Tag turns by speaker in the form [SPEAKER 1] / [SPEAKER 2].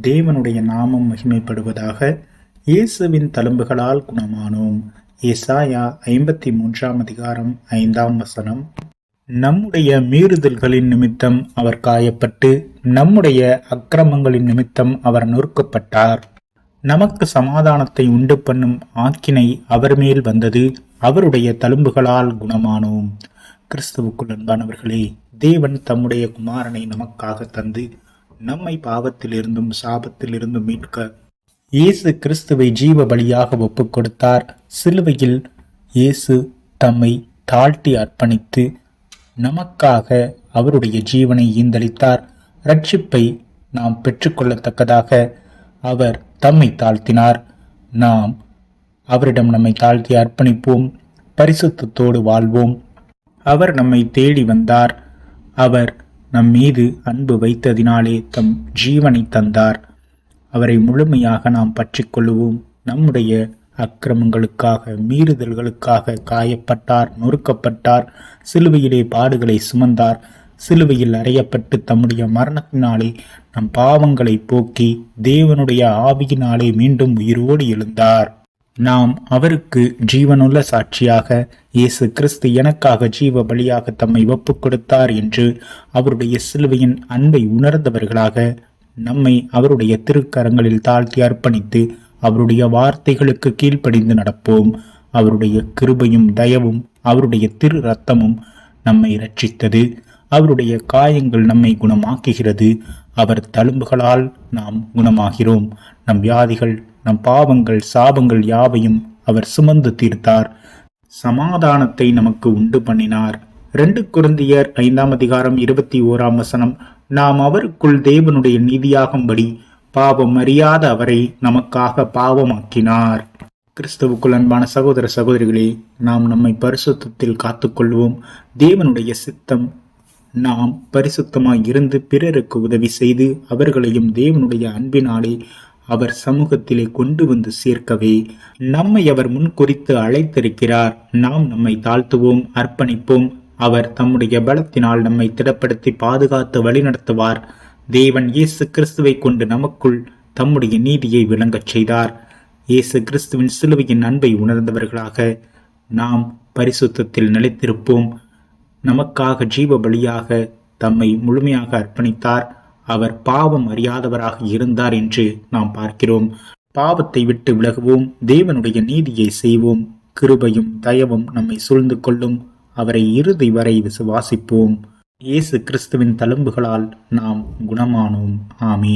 [SPEAKER 1] தேவனுடைய நாமம் மகிமைப்படுவதாக இயேசுவின் தழும்புகளால் குணமானோம். ஏசாயா ஐம்பத்தி மூன்றாம் அதிகாரம் ஐந்தாம் வசனம். நம்முடைய மீறுதல்களின் நிமித்தம் அவர் காயப்பட்டு நம்முடைய அக்கிரமங்களின் நிமித்தம் அவர் நொறுக்கப்பட்டார். நமக்கு சமாதானத்தை உண்டு பண்ணும் ஆக்கினை அவர் மேல் வந்தது அவருடைய தழும்புகளால் குணமானோம். கிறிஸ்துவுக்குள் அன்பானவர்களே தேவன் தம்முடைய குமாரனை நமக்காக தந்து நம்மை பாவத்திலிருந்தும் சாபத்திலிருந்தும் மீட்க. இயேசு கிறிஸ்துவை ஜீவ பலியாக ஒப்புக் கொடுத்தார் சிலுவையில் இயேசு தம்மை தாழ்த்தி அர்ப்பணித்து நமக்காக அவருடைய ஜீவனை ஈந்தளித்தார். ரட்சிப்பை நாம் பெற்றுக்கொள்ளத்தக்கதாக அவர் தம்மை தாழ்த்தினார். நாம் அவரிடம் நம்மை தாழ்த்தி அர்ப்பணிப்போம். பரிசுத்தத்தோடு வாழ்வோம். அவர் நம்மை தேடி வந்தார். அவர் நம் மீது அன்பு வைத்ததினாலே தம் ஜீவனை தந்தார். அவரை முழுமையாக நாம் பற்றிக்கொள்ளுவோம். நம்முடைய அக்கிரமங்களுக்காக மீறுதல்களுக்காக காயப்பட்டார் நொறுக்கப்பட்டார் சிலுவையிலே பாடுகளை சுமந்தார் சிலுவையில் அறையப்பட்டு தம்முடைய மரணத்தினாலே நம் பாவங்களை போக்கி தேவனுடைய ஆவியினாலே மீண்டும் உயிரோடு எழுந்தார். நாம் அவருக்கு ஜீவனுள்ள சாட்சியாக இயேசு கிறிஸ்து எனக்காக ஜீவ பலியாக தம்மை ஒப்புக் கொடுத்தார் என்று அவருடைய சிலுவையின் அன்பை உணர்ந்தவர்களாக நம்மை அவருடைய திருக்கரங்களில் தாழ்த்தி அர்ப்பணித்து அவருடைய வார்த்தைகளுக்கு கீழ்ப்படிந்து நடப்போம். அவருடைய கிருபையும் தயவும் அவருடைய திரு ரத்தமும் நம்மை ரட்சித்தது அவருடைய காயங்கள் நம்மை குணமாக்குகிறது. அவர் தழும்புகளால் நாம் குணமாகிறோம். நம் வியாதிகள் நம் பாவங்கள் சாபங்கள் யாவையும் அவர் சுமந்து தீர்த்தார். சமாதானத்தை நமக்கு உண்டு பண்ணினார். ரெண்டு குருந்தியர் ஐந்தாம் அதிகாரம் இருபத்தி ஓராம் வசனம். நாம் அவருக்குள் தேவனுடைய நீதியாகும்படி பாவம் அறியாத அவரை நமக்காக பாவமாக்கினார். கிறிஸ்தவுக்குள் அன்பான சகோதர சகோதரிகளே நாம் நம்மை பரிசுத்தத்தில் காத்துக்கொள்வோம். தேவனுடைய சித்தம் நாம் பரிசுத்தமாய் இருந்து பிறருக்கு உதவி செய்து அவர்களையும் தேவனுடைய அன்பினாலே அவர் சமூகத்திலே கொண்டு வந்து சேர்க்கவே நம்மை அவர் முன்குறித்து அழைத்திருக்கிறார். நாம் நம்மை தாழ்த்துவோம் அர்ப்பணிப்போம். அவர் தம்முடைய பலத்தினால் நம்மை திடப்படுத்தி பாதுகாத்து வழிநடத்துவார். தேவன் இயேசு கிறிஸ்துவை கொண்டு நமக்குள் தம்முடைய நீதியை விளங்கச் செய்தார். இயேசு கிறிஸ்துவின் சிலுவையின் அன்பை உணர்ந்தவர்களாக நாம் பரிசுத்தத்தில் நிலைத்திருப்போம். நமக்காக ஜீவ பலியாக தம்மை முழுமையாக அர்ப்பணித்தார். அவர் பாவம் அறியாதவராக இருந்தார் என்று நாம் பார்க்கிறோம். பாவத்தை விட்டு விலகுவோம் தேவனுடைய நீதியை செய்வோம் கிருபையும் தயவும் நம்மை சூழ்ந்து கொள்ளும் அவரை இறுதி வரை விசுவாசிப்போம். இயேசு கிறிஸ்துவின் தழும்புகளால் நாம் குணமானோம். ஆமே